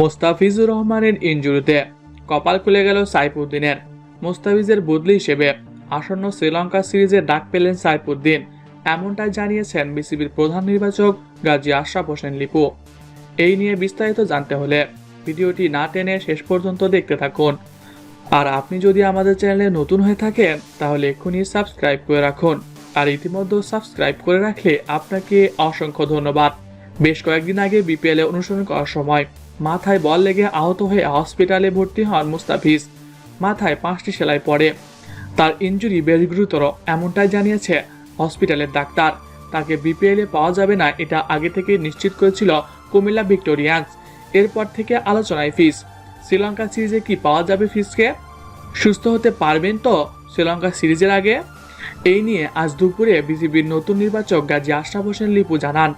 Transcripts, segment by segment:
মোস্তাফিজুর রহমানের ইনজুরিতে কপাল খুলে গেল সাইফুদ্দিনের। মোস্তাফিজের বদলি হিসেবে আসন্ন শ্রীলঙ্কা সিরিজে ডাক পেলেন সাইফুদ্দিন, এমনটাই জানিয়েছেন বিসিবির প্রধান নির্বাচক গাজী আশরাফ হোসেন লিপু। এই নিয়ে বিস্তারিত জানতে হলে ভিডিওটি না টেনে শেষ পর্যন্ত দেখতে থাকুন। আর আপনি যদি আমাদের চ্যানেলে নতুন হয়ে থাকেন, তাহলে এক্ষুনি সাবস্ক্রাইব করে রাখুন। আর ইতিমধ্যে সাবস্ক্রাইব করে রাখলে আপনাকে অসংখ্য ধন্যবাদ। বেশ কয়েকদিন আগে বিপিএল অনুসরণ করার সময় মাথায় বল লেগে আহত হয়ে হসপিটালে ভর্তি হন মুস্তাফিজ। মাথায় পাঁচটি সেলাই পড়ে। তার ইনজুরি বেশ গুরুতর, এমনটাই জানিয়েছে হসপিটালের ডাক্তার। তাকে বিপিএল এ পাওয়া যাবে না, এটা আগে থেকে নিশ্চিত করেছিল কুমিল্লা ভিক্টোরিয়ান্স। এরপর থেকে আলোচনায় ফিস শ্রীলঙ্কা সিরিজে কি পাওয়া যাবে ফিসকে সুস্থ হতে পারবেন তো শ্রীলঙ্কা সিরিজের আগে? এই নিয়ে আজ দুপুরে বিসিবির নতুন নির্বাচক গাজী আশরাফ হোসেন লিপু জানান।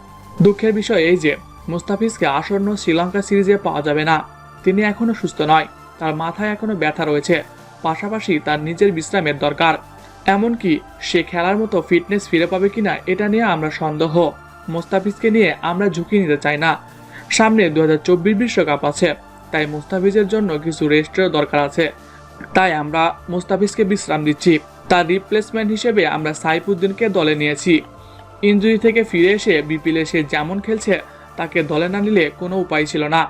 দুঃখের বিষয় এই যে, মুস্তাফিজকে আসন্ন শ্রীলঙ্কা সিরিজে পাওয়া যাবে না। তিনি এখনও সুস্থ নয়। তার মাথায় এখনও ব্যথা রয়েছে। পাশাপাশি তার নিজের বিশ্রামের দরকার। এমনকি সে খেলার মতো ফিটনেস ফিরে পাবে কিনা, এটা নিয়ে আমরা সন্দেহ। মোস্তাফিজকে নিয়ে আমরা ঝুঁকি নিতে চাই না। সামনে দু হাজার বিশ্বকাপ আছে। তাই মুস্তাফিজের জন্য কিছু রেস্টের দরকার আছে। তাই আমরা মুস্তাফিজকে বিশ্রাম দিচ্ছি। তার রিপ্লেসমেন্ট হিসেবে আমরা সাইফুদ্দিনকে দলে নিয়েছি। ইনজুরি থেকে ফিরে এসে বিপিএলে সে যেমন খেলছে, তাকে দলে না নিলে কোনো উপায় ছিল না।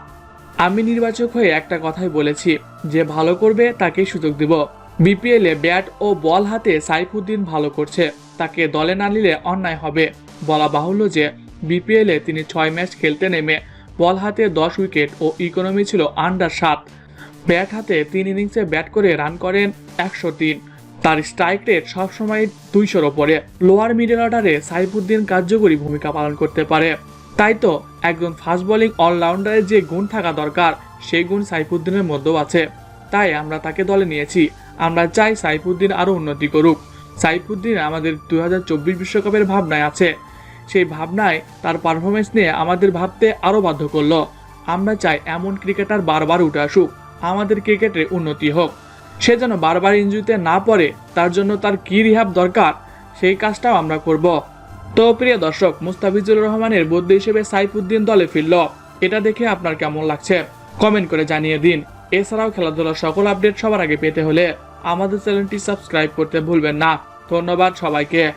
আমি নির্বাচক হয়ে একটা কথাই বলেছি, যে ভালো করবে তাকেই সুযোগ দিব। বিপিএলে ব্যাট ও বল হাতে সাইফুদ্দিন ভালো করছে, তাকে দলে না নিলে অন্যায় হবে। বলা বাহুল্য যে বিপিএলে তিনি ছয় ম্যাচ খেলতে নেমে বল হাতে দশ উইকেট ও ইকোনমি ছিল আন্ডার সাত। ব্যাট হাতে তিন ইনিংসে ব্যাট করে রান করেন একশো তিন। তার স্ট্রাইক রেট সবসময় দুইশোর ওপরে। লোয়ার মিডল অর্ডারে সাইফুদ্দিন কার্যকরী ভূমিকা পালন করতে পারে। তাই তো একজন ফাস্ট বোলিং অলরাউন্ডারের যে গুণ থাকা দরকার, সেই গুণ সাইফুদ্দিনের মধ্যেও আছে। তাই আমরা তাকে দলে নিয়েছি। আমরা চাই সাইফুদ্দিন আরও উন্নতি করুক। সাইফুদ্দিন আমাদের দুই বিশ্বকাপের ভাবনায় আছে। সেই ভাবনায় তার পারফরমেন্স নিয়ে আমাদের ভাবতে আরও বাধ্য করল। আমরা চাই এমন ক্রিকেটার বারবার উঠে আসুক। আমাদের ক্রিকেটে উন্নতি হোক। সে যেন বারবার ইঞ্জুরিতে না পড়ে, তার জন্য তার কী রিহাব দরকার, সেই কাজটাও আমরা করব। তো প্রিয় দর্শক, মুস্তাফিজুর রহমানের বদলি হিসেবে সাইফুদ্দিন দলে ফিরল। এটা দেখে আপনার কেমন লাগছে? কমেন্ট করে জানিয়ে দিন। এছাড়াও খেলাধুলার সকল আপডেট সবার আগে পেতে হলে আমাদের চ্যানেলটি সাবস্ক্রাইব করতে ভুলবেন না। ধন্যবাদ সবাইকে।